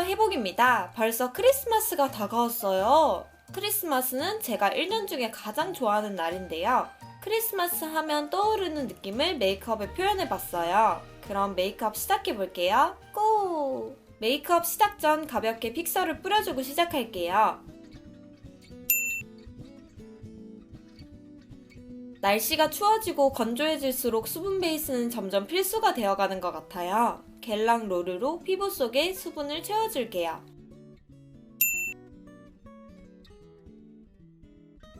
회복입니다. 벌써 크리스마스가 다가왔어요. 크리스마스는 제가 1년 중에 가장 좋아하는 날인데요. 크리스마스 하면 떠오르는 느낌을 메이크업에 표현해 봤어요. 그럼 메이크업 시작해 볼게요. 고! 메이크업 시작 전 가볍게 픽서를 뿌려주고 시작할게요. 날씨가 추워지고 건조해질수록 수분 베이스는 점점 필수가 되어가는 것 같아요. 겔랑 롤으로 피부 속에 수분을 채워줄게요.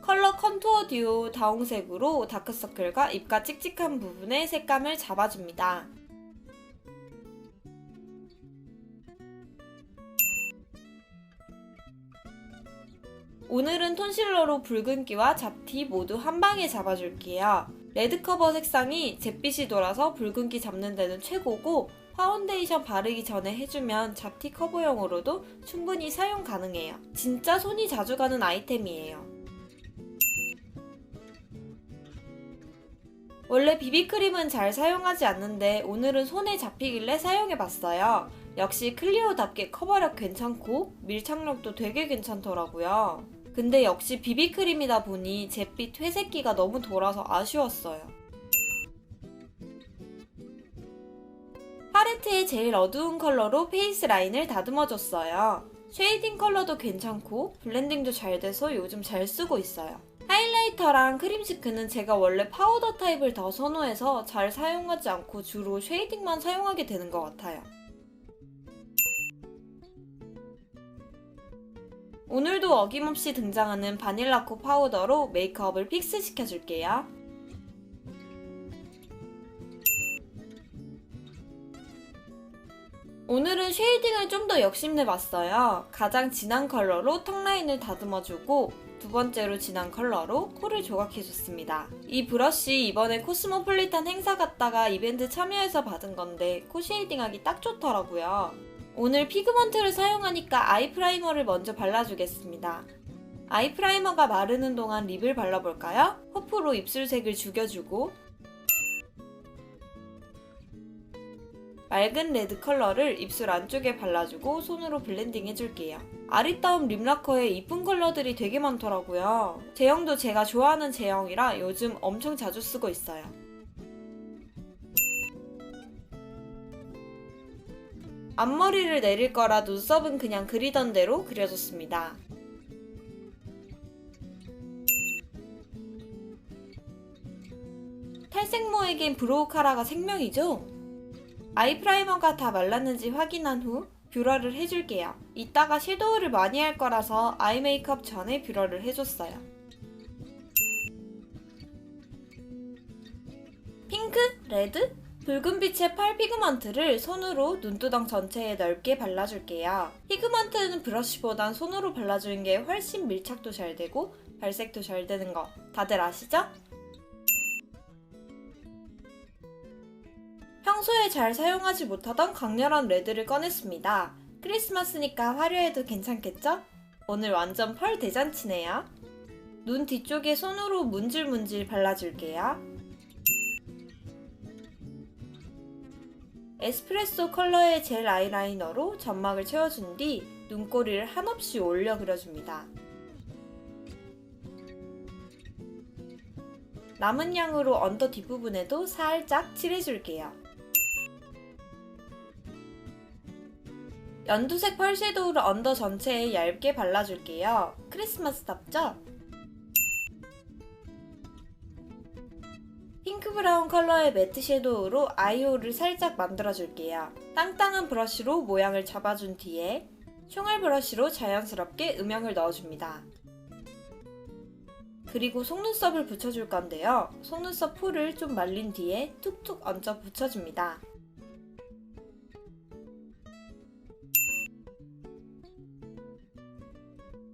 컬러 컨투어 듀오 다홍색으로 다크서클과 입가 칙칙한 부분의 색감을 잡아줍니다. 오늘은 톤실러로 붉은기와 잡티 모두 한 방에 잡아줄게요. 레드 커버 색상이 잿빛이 돌아서 붉은기 잡는 데는 최고고 파운데이션 바르기 전에 해주면 잡티 커버용으로도 충분히 사용 가능해요. 진짜 손이 자주 가는 아이템이에요. 원래 비비크림은 잘 사용하지 않는데 오늘은 손에 잡히길래 사용해봤어요. 역시 클리오답게 커버력 괜찮고 밀착력도 되게 괜찮더라고요. 근데 역시 비비크림이다 보니 잿빛 회색기가 너무 돌아서 아쉬웠어요. 팔레트의 제일 어두운 컬러로 페이스 라인을 다듬어줬어요. 쉐이딩 컬러도 괜찮고 블렌딩도 잘 돼서 요즘 잘 쓰고 있어요. 하이라이터랑 크림시크는 제가 원래 파우더 타입을 더 선호해서 잘 사용하지 않고 주로 쉐이딩만 사용하게 되는 것 같아요. 오늘도 어김없이 등장하는 바닐라코 파우더로 메이크업을 픽스 시켜줄게요. 오늘은 쉐이딩을 좀 더 욕심내봤어요. 가장 진한 컬러로 턱 라인을 다듬어주고 두 번째로 진한 컬러로 코를 조각해줬습니다. 이 브러쉬 이번에 코스모폴리탄 행사 갔다가 이벤트 참여해서 받은 건데 코 쉐이딩하기 딱 좋더라고요. 오늘 피그먼트를 사용하니까 아이 프라이머를 먼저 발라주겠습니다. 아이 프라이머가 마르는 동안 립을 발라볼까요? 퍼프로 입술색을 죽여주고 맑은 레드 컬러를 입술 안쪽에 발라주고 손으로 블렌딩 해줄게요. 아리따움 립라커에 이쁜 컬러들이 되게 많더라고요. 제형도 제가 좋아하는 제형이라 요즘 엄청 자주 쓰고 있어요. 앞머리를 내릴 거라 눈썹은 그냥 그리던 대로 그려줬습니다. 탈색모에겐 브로우 카라가 생명이죠? 아이 프라이머가 다 말랐는지 확인한 후 뷰러를 해줄게요. 이따가 섀도우를 많이 할 거라서 아이 메이크업 전에 뷰러를 해줬어요. 핑크, 레드, 붉은빛의 팔 피그먼트를 손으로 눈두덩 전체에 넓게 발라줄게요. 피그먼트는 브러쉬보단 손으로 발라주는 게 훨씬 밀착도 잘 되고 발색도 잘 되는 거 다들 아시죠? 평소에 잘 사용하지 못하던 강렬한 레드를 꺼냈습니다. 크리스마스니까 화려해도 괜찮겠죠? 오늘 완전 펄 대잔치네요. 눈 뒤쪽에 손으로 문질문질 발라줄게요. 에스프레소 컬러의 젤 아이라이너로 점막을 채워준 뒤 눈꼬리를 한없이 올려 그려줍니다. 남은 양으로 언더 뒷부분에도 살짝 칠해줄게요. 연두색 펄 섀도우를 언더 전체에 얇게 발라줄게요. 크리스마스답죠? 핑크 브라운 컬러의 매트 섀도우로 아이홀을 살짝 만들어줄게요. 땅땅한 브러쉬로 모양을 잡아준 뒤에 총알 브러쉬로 자연스럽게 음영을 넣어줍니다. 그리고 속눈썹을 붙여줄 건데요. 속눈썹 풀을 좀 말린 뒤에 툭툭 얹어 붙여줍니다.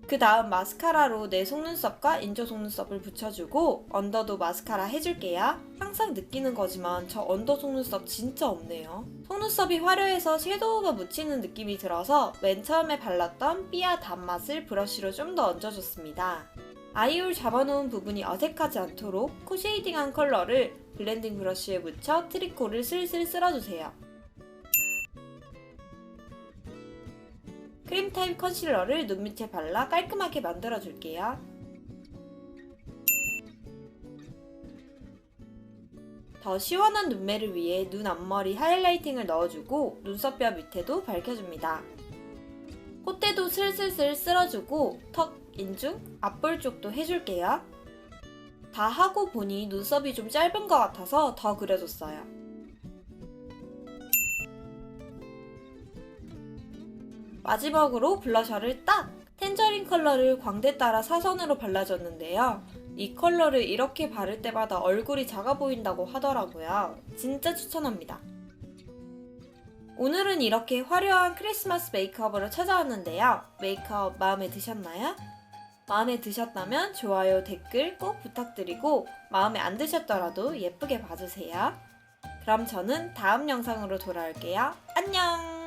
그 다음 마스카라로 내 속눈썹과 인조 속눈썹을 붙여주고 언더도 마스카라 해줄게요. 항상 느끼는 거지만 저 언더 속눈썹 진짜 없네요. 속눈썹이 화려해서 섀도우가 묻히는 느낌이 들어서 맨 처음에 발랐던 삐아 단맛을 브러쉬로 좀 더 얹어줬습니다. 아이홀 잡아놓은 부분이 어색하지 않도록 코 쉐이딩한 컬러를 블렌딩 브러쉬에 묻혀 트리코를 슬슬 쓸어주세요. 크림 타입 컨실러를 눈 밑에 발라 깔끔하게 만들어줄게요. 더 시원한 눈매를 위해 눈 앞머리 하이라이팅을 넣어주고 눈썹뼈 밑에도 밝혀줍니다. 콧대도 슬슬슬 쓸어주고 턱, 인중, 앞볼 쪽도 해줄게요. 다 하고 보니 눈썹이 좀 짧은 것 같아서 더 그려줬어요. 마지막으로 블러셔를 딱! 텐저린 컬러를 광대 따라 사선으로 발라줬는데요. 이 컬러를 이렇게 바를 때마다 얼굴이 작아 보인다고 하더라고요. 진짜 추천합니다. 오늘은 이렇게 화려한 크리스마스 메이크업으로 찾아왔는데요. 메이크업 마음에 드셨나요? 마음에 드셨다면 좋아요, 댓글 꼭 부탁드리고 마음에 안 드셨더라도 예쁘게 봐주세요. 그럼 저는 다음 영상으로 돌아올게요. 안녕!